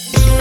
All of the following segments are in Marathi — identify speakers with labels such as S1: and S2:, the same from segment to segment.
S1: If you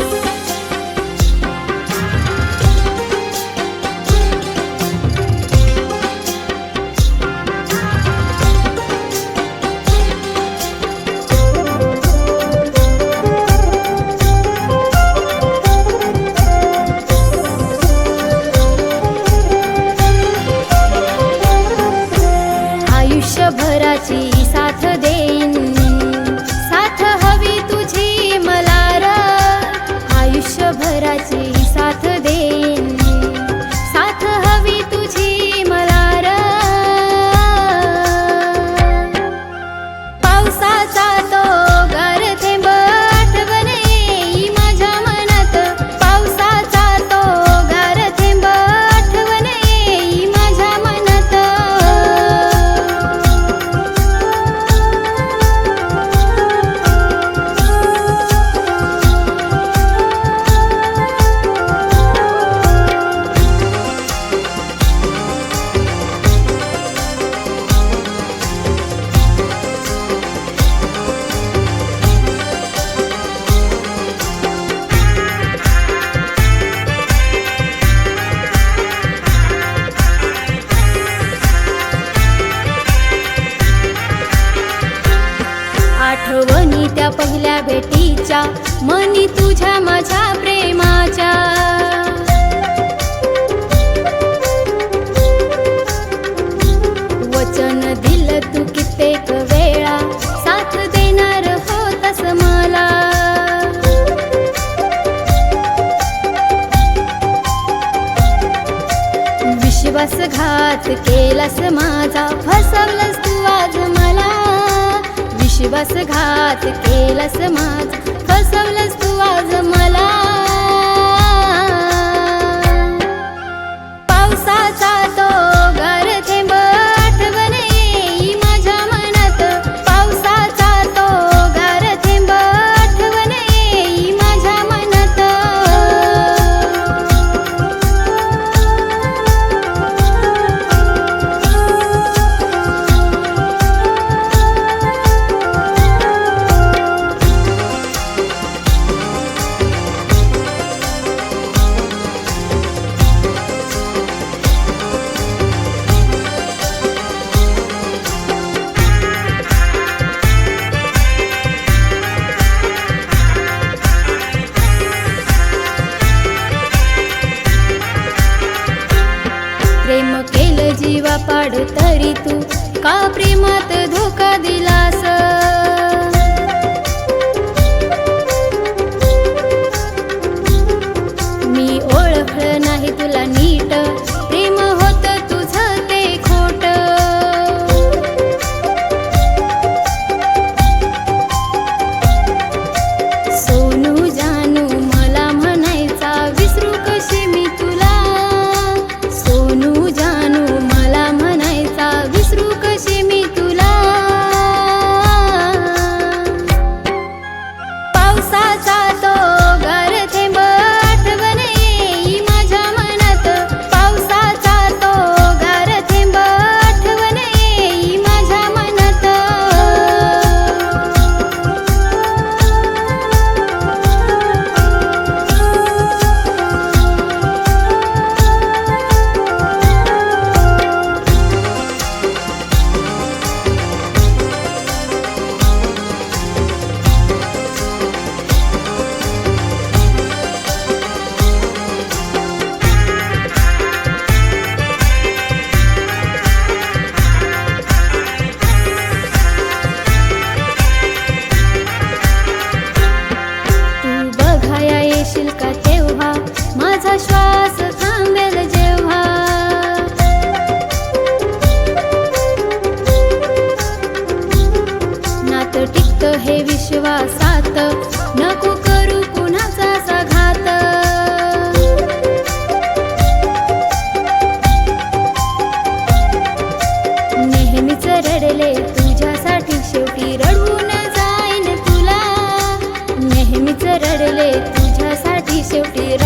S1: झाल्या पहिल्या भेटीच्या मनी तुझ्या माझ्या प्रेमाच्या. वचन दिल तू कित्येक वेळा साथ देणार होतस मला. विश्वासघात केलास माझा फसवलंस तू आज मला. शिवस घात केलस माझ. पाड तरी तू. का प्रेमात हे विश्वासात नको करू कुणाचा घात रडले तुझ्यासाठी शेवटी रडवू तुला. रडले तुझ्यासाठी शेवटी